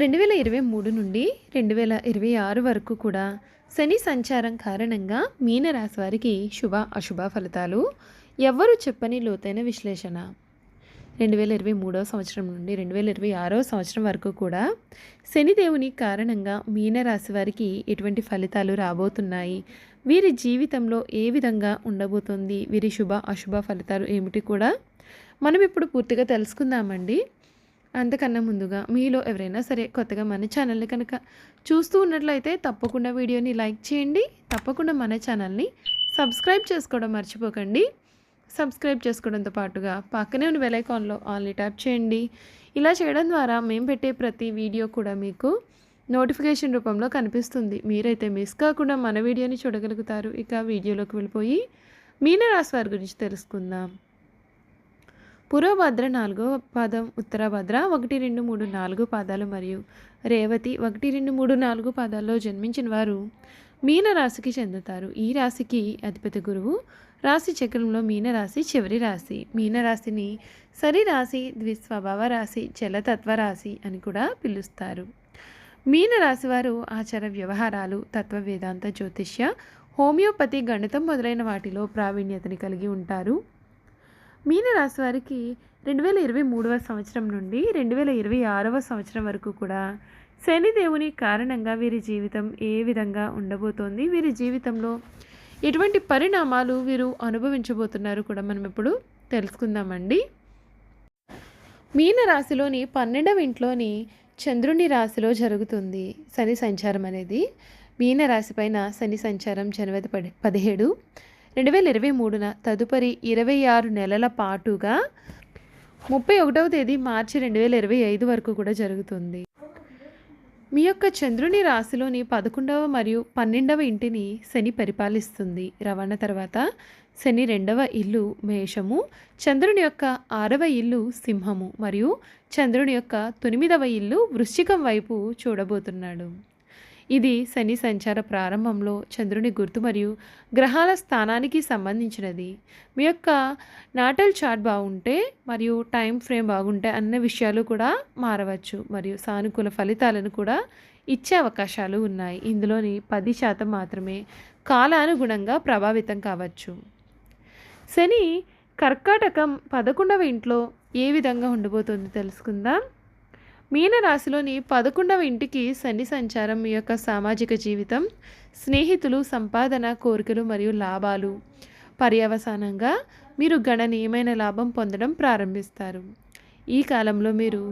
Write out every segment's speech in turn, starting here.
రెండు వేల ఇరవై మూడు నుండి రెండు వేల ఇరవై ఆరు వరకు కూడా శని సంచారం కారణంగా మీనరాశి వారికి శుభ అశుభ ఫలితాలు ఎవ్వరూ చెప్పని లోతైన విశ్లేషణ. రెండు వేల ఇరవై మూడవ సంవత్సరం నుండి రెండు వేల ఇరవై ఆరవ సంవత్సరం వరకు కూడా శనిదేవుని కారణంగా మీనరాశి వారికి ఎటువంటి ఫలితాలు రాబోతున్నాయి? వీరి జీవితంలో ఏ విధంగా ఉండబోతుంది? వీరి శుభ అశుభ ఫలితాలు ఏమిటి కూడా మనం ఇప్పుడు పూర్తిగా తెలుసుకుందామండి. అంతకన్నా ముందుగా మీలో ఎవరైనా సరే కొత్తగా మన ఛానల్ని కనుక చూస్తూ ఉన్నట్లయితే తప్పకుండా వీడియోని లైక్ చేయండి. తప్పకుండా మన ఛానల్ని సబ్స్క్రైబ్ చేసుకోవడం మర్చిపోకండి. సబ్స్క్రైబ్ చేసుకోవడంతో పాటుగా పక్కనే ఉన్న వెలైకాన్లో ఆన్లీ ట్యాప్ చేయండి. ఇలా చేయడం ద్వారా మేము పెట్టే ప్రతి వీడియో కూడా మీకు నోటిఫికేషన్ రూపంలో కనిపిస్తుంది. మీరైతే మిస్ కాకుండా మన వీడియోని చూడగలుగుతారు. ఇక వీడియోలోకి వెళ్ళిపోయి మీనరాశి వారి గురించి తెలుసుకుందాం. పూర్వభద్ర నాలుగో పాదం ఉత్తరభద్ర ఒకటి రెండు మూడు నాలుగు పాదాలు మరియు రేవతి ఒకటి రెండు మూడు నాలుగు పాదాల్లో జన్మించిన వారు మీనరాశికి చెందుతారు. ఈ రాశికి అధిపతి గురువు రాశి చక్రంలో మీనరాశి చివరి రాశి. మీనరాశిని సరి రాశి ద్విస్వభావ రాశి చలతత్వ రాశి అని కూడా పిలుస్తారు. మీనరాశి వారు ఆచార వ్యవహారాలు తత్వ వేదాంత జ్యోతిష్య హోమియోపతి గణితం మొదలైన వాటిలో ప్రావీణ్యతని కలిగి ఉంటారు. మీనరాశి వారికి రెండు వేల ఇరవై మూడవ సంవత్సరం నుండి రెండు వేల ఇరవై ఆరవ సంవత్సరం వరకు కూడా శనిదేవుని కారణంగా వీరి జీవితం ఏ విధంగా ఉండబోతోంది వీరి జీవితంలో ఎటువంటి పరిణామాలు వీరు అనుభవించబోతున్నారు కూడా మనం ఇప్పుడు తెలుసుకుందామండి. మీనరాశిలోని పన్నెండవ ఇంట్లోని చంద్రుని రాశిలో జరుగుతుంది శని సంచారం అనేది. మీనరాశి పైన శని సంచారం జనవరి పది పదిహేడు. రెండు వేల ఇరవై మూడున తదుపరి ఇరవై ఆరు నెలల పాటుగా ముప్పై ఒకటవ తేదీ మార్చి రెండు వేల ఇరవై ఐదు వరకు కూడా జరుగుతుంది. మీ యొక్క చంద్రుని రాశిలోని పదకొండవ మరియు పన్నెండవ ఇంటిని శని పరిపాలిస్తుంది. రవాణా తర్వాత శని రెండవ ఇల్లు మేషము చంద్రుని యొక్క ఆరవ ఇల్లు సింహము మరియు చంద్రుని యొక్క తొమ్మిదవ ఇల్లు వృశ్చికం వైపు చూడబోతున్నాడు. ఇది శని సంచార ప్రారంభంలో చంద్రుని గుర్తు మరియు గ్రహాల స్థానానికి సంబంధించినది. మీ యొక్క నాటల్ చార్ట్ బాగుంటే మరియు టైం ఫ్రేమ్ బాగుంటే అన్న విషయాలు కూడా మారవచ్చు మరియు సానుకూల ఫలితాలను కూడా ఇచ్చే అవకాశాలు ఉన్నాయి. ఇందులోని పది శాతం మాత్రమే కాలానుగుణంగా ప్రభావితం కావచ్చు. శని కర్కాటకం పదకొండవ ఇంట్లో ఏ విధంగా ఉండబోతుందో తెలుసుకుందాం. మీనరాశిలోని పదకొండవ ఇంటికి శని సంచారం మీ యొక్క సామాజిక జీవితం స్నేహితులు సంపాదన కోరికలు మరియు లాభాలు. పర్యవసానంగా మీరు గణనీయమైన లాభం పొందడం ప్రారంభిస్తారు. ఈ కాలంలో మీరు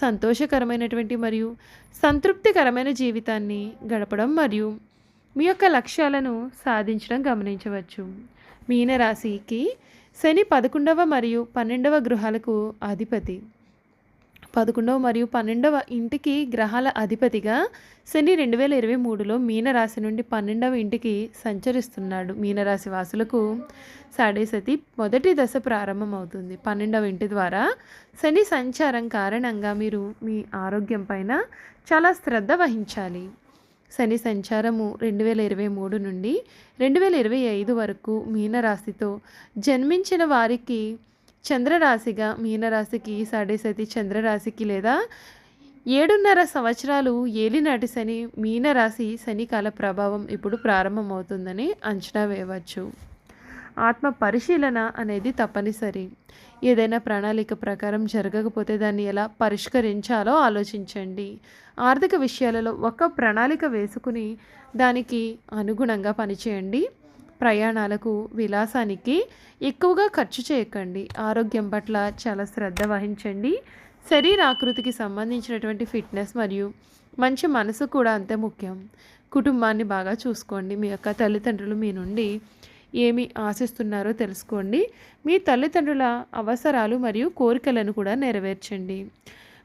సంతోషకరమైనటువంటి మరియు సంతృప్తికరమైన జీవితాన్ని గడపడం మరియు మీ యొక్క లక్ష్యాలను సాధించడం గమనించవచ్చు. మీనరాశికి శని పదకొండవ మరియు పన్నెండవ గృహాలకు అధిపతి. పదకొండవ మరియు పన్నెండవ ఇంటికి గ్రహాల అధిపతిగా శని రెండు వేల ఇరవై మూడులో మీనరాశి నుండి పన్నెండవ ఇంటికి సంచరిస్తున్నాడు. మీనరాశి వాసులకు సాడేసతి మొదటి దశ ప్రారంభమవుతుంది. పన్నెండవ ఇంటి ద్వారా శని సంచారం కారణంగా మీరు మీ ఆరోగ్యం పైన చాలా శ్రద్ధ వహించాలి. శని సంచారము రెండు వేల ఇరవై మూడు నుండి రెండు వేల ఇరవై ఐదు వరకు మీనరాశితో జన్మించిన వారికి చంద్రరాశిగా మీనరాశికి సాడేసతి చంద్రరాశికి లేదా ఏడున్నర సంవత్సరాలు ఏలినాటి శని మీనరాశి శనికాల ప్రభావం ఇప్పుడు ప్రారంభమవుతుందని అంచనా వేయవచ్చు. ఆత్మ పరిశీలన అనేది తప్పనిసరి. ఏదైనా ప్రణాళిక ప్రకారం జరగకపోతే దాన్ని ఎలా పరిష్కరించాలో ఆలోచించండి. ఆర్థిక విషయాలలో ఒక ప్రణాళిక వేసుకుని దానికి అనుగుణంగా పనిచేయండి. ప్రయాణాలకు విలాసానికి ఎక్కువగా ఖర్చు చేయకండి. ఆరోగ్యం పట్ల చాలా శ్రద్ధ వహించండి. శరీర ఆకృతికి సంబంధించినటువంటి ఫిట్నెస్ మరియు మంచి మనసు కూడా అంతే ముఖ్యం. కుటుంబాన్ని బాగా చూసుకోండి. మీ యొక్క తల్లిదండ్రులు మీ నుండి ఏమి ఆశిస్తున్నారో తెలుసుకోండి. మీ తల్లిదండ్రుల అవసరాలు మరియు కోరికలను కూడా నెరవేర్చండి.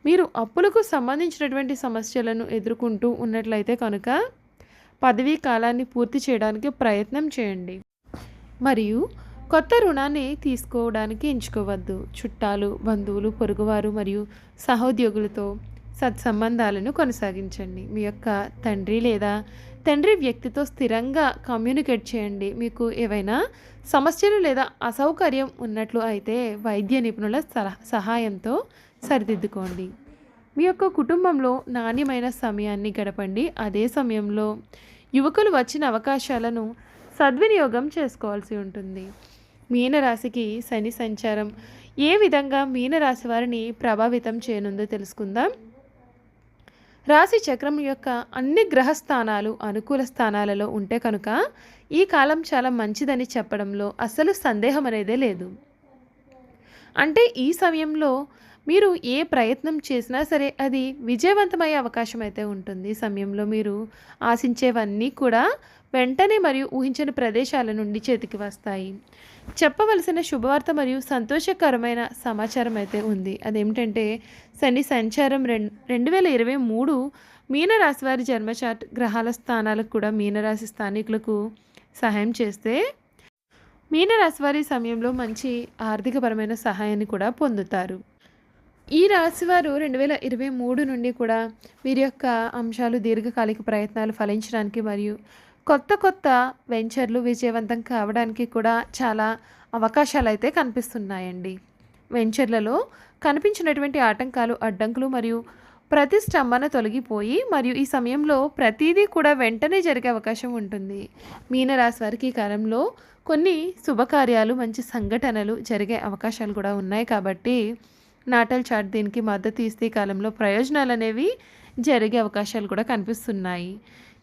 మీరు అప్పులకు సంబంధించినటువంటి సమస్యలను ఎదుర్కొంటూ ఉన్నట్లయితే కనుక పదవీ కాలాన్ని పూర్తి చేయడానికి ప్రయత్నం చేయండి. మరియు కొత్త రుణాన్ని తీసుకోవడానికి ఎంచుకోవద్దు. చుట్టాలు బంధువులు పొరుగువారు మరియు సహోద్యోగులతో సత్సంబంధాలను కొనసాగించండి. మీ యొక్క తండ్రి లేదా తండ్రి వ్యక్తితో స్థిరంగా కమ్యూనికేట్ చేయండి. మీకు ఏవైనా సమస్యలు లేదా అసౌకర్యం ఉన్నట్లు అయితే వైద్య నిపుణుల సలహా సహాయంతో సరిదిద్దుకోండి. మీ యొక్క కుటుంబంలో నాణ్యమైన సమయాన్ని గడపండి. అదే సమయంలో యువకులు వచ్చిన అవకాశాలను సద్వినియోగం చేసుకోవాల్సి ఉంటుంది. మీనరాశికి శని సంచారం ఏ విధంగా మీనరాశి వారిని ప్రభావితం చేయనుందో తెలుసుకుందాం. రాశి చక్రం యొక్క అన్ని గ్రహ స్థానాలు అనుకూల స్థానాలలో ఉంటే కనుక ఈ కాలం చాలా మంచిదని చెప్పడంలో అసలు సందేహం అనేదే లేదు. అంటే ఈ సమయంలో మీరు ఏ ప్రయత్నం చేసినా సరే అది విజయవంతమయ్యే అవకాశం అయితే ఉంటుంది. సమయంలో మీరు ఆశించేవన్నీ కూడా వెంటనే మరియు ఊహించని ప్రదేశాల నుండి చేతికి వస్తాయి. చెప్పవలసిన శుభవార్త మరియు సంతోషకరమైన సమాచారం అయితే ఉంది. అదేమిటంటే శని సంచారం రెండు రెండు వేల ఇరవై మూడు మీనరాశి వారి జన్మచాట్ గ్రహాల స్థానాలకు కూడా మీనరాశి స్థానికులకు సహాయం చేస్తే మీనరాశి వారి సమయంలో మంచి ఆర్థికపరమైన సహాయాన్ని కూడా పొందుతారు. ఈ రాశివారు రెండు వేల ఇరవై మూడు నుండి కూడా వీరి యొక్క అంశాలు దీర్ఘకాలిక ప్రయత్నాలు ఫలించడానికి మరియు కొత్త కొత్త వెంచర్లు విజయవంతం కావడానికి కూడా చాలా అవకాశాలు అయితే కనిపిస్తున్నాయండి. వెంచర్లలో కనిపించినటువంటి ఆటంకాలు అడ్డంకులు మరియు ప్రతిష్టంభన తొలగిపోయి మరియు ఈ సమయంలో ప్రతిదీ కూడా వెంటనే జరిగే అవకాశం ఉంటుంది. మీనరాశి వారికి ఈ కాలంలో కొన్ని శుభకార్యాలు మంచి సంఘటనలు జరిగే అవకాశాలు కూడా ఉన్నాయి కాబట్టి నాటల్ చాట్ దీనికి మద్దతు ఇస్తే కాలంలో ప్రయోజనాలు అనేవి జరిగే అవకాశాలు కూడా కనిపిస్తున్నాయి.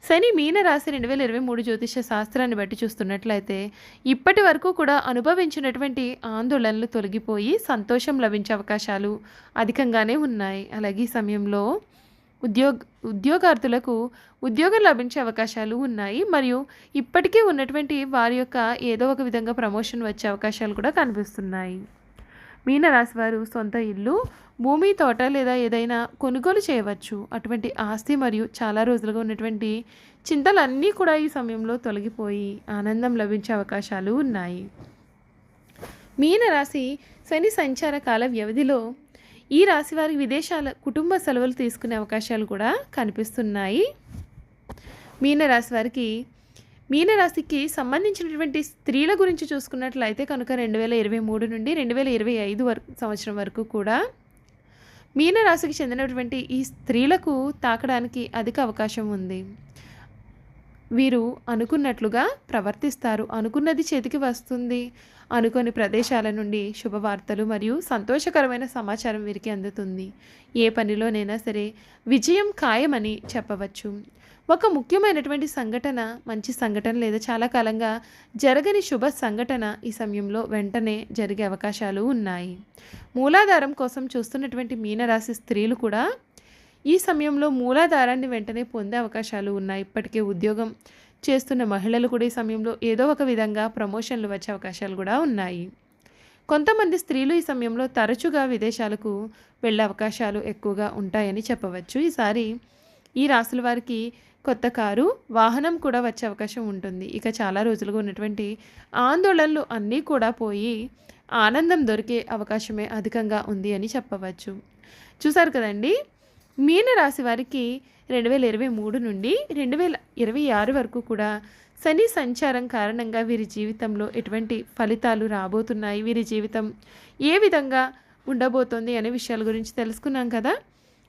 శని మీన రాశి రెండు వేల ఇరవై మూడు జ్యోతిష శాస్త్రాన్ని బట్టి చూస్తున్నట్లయితే ఇప్పటి వరకు కూడా అనుభవించినటువంటి ఆందోళనలు తొలగిపోయి సంతోషం లభించే అవకాశాలు అధికంగానే ఉన్నాయి. అలాగే ఈ సమయంలో ఉద్యోగ ఉద్యోగార్థులకు ఉద్యోగం లభించే అవకాశాలు ఉన్నాయి. మరియు ఇప్పటికే ఉన్నటువంటి వారి యొక్క ఏదో ఒక విధంగా ప్రమోషన్ వచ్చే అవకాశాలు కూడా కనిపిస్తున్నాయి. మీనరాశి వారు సొంత ఇల్లు భూమి తోట లేదా ఏదైనా కొనుగోలు చేయవచ్చు. అటువంటి ఆస్తి మరియు చాలా రోజులుగా ఉన్నటువంటి చింతలన్నీ కూడా ఈ సమయంలో తొలగిపోయి ఆనందం లభించే అవకాశాలు ఉన్నాయి. మీనరాశి శని సంచార కాల వ్యవధిలో ఈ రాశి వారి విదేశాల కుటుంబ సెలవులు తీసుకునే అవకాశాలు కూడా కనిపిస్తున్నాయి. మీనరాశి వారికి మీనరాశికి సంబంధించినటువంటి స్త్రీల గురించి చూసుకున్నట్లయితే కనుక రెండు వేల ఇరవై మూడు నుండి రెండు వేల ఇరవై ఐదు వరకు సంవత్సరం వరకు కూడా మీనరాశికి చెందినటువంటి ఈ స్త్రీలకు తాకడానికి అధిక అవకాశం ఉంది. వీరు అనుకున్నట్లుగా ప్రవర్తిస్తారు. అనుకున్నది చేతికి వస్తుంది. అనుకోని ప్రదేశాల నుండి శుభవార్తలు మరియు సంతోషకరమైన సమాచారం వీరికి అందుతుంది. ఏ పనిలోనైనా సరే విజయం ఖాయమని చెప్పవచ్చు. ఒక ముఖ్యమైనటువంటి సంఘటన మంచి సంఘటన లేదా చాలా కాలంగా జరగని శుభ సంఘటన ఈ సమయంలో వెంటనే జరిగే అవకాశాలు ఉన్నాయి. మూలాధారం కోసం చూస్తున్నటువంటి మీనరాశి స్త్రీలు కూడా ఈ సమయంలో మూలాధారాన్ని వెంటనే పొందే అవకాశాలు ఉన్నాయి. ఇప్పటికే ఉద్యోగం చేస్తున్న మహిళలు కూడా ఈ సమయంలో ఏదో ఒక విధంగా ప్రమోషన్లు వచ్చే అవకాశాలు కూడా ఉన్నాయి. కొంతమంది స్త్రీలు ఈ సమయంలో తరచుగా విదేశాలకు వెళ్ళే అవకాశాలు ఎక్కువగా ఉంటాయని చెప్పవచ్చు. ఈసారి ఈ రాసుల వారికి కొత్త కారు వాహనం కూడా వచ్చే అవకాశం ఉంటుంది. ఇక చాలా రోజులుగా ఉన్నటువంటి ఆందోళనలు అన్నీ కూడా పోయి ఆనందం దొరికే అవకాశమే అధికంగా ఉంది అని చెప్పవచ్చు. చూసారు కదండి? మీన రాశి వారికి రెండు వేల ఇరవై మూడు నుండి రెండు వేల ఇరవై ఆరు వరకు కూడా శని సంచారం కారణంగా వీరి జీవితంలో ఎటువంటి ఫలితాలు రాబోతున్నాయి? వీరి జీవితం ఏ విధంగా ఉండబోతోంది అనే విషయాల గురించి తెలుసుకున్నాం కదా?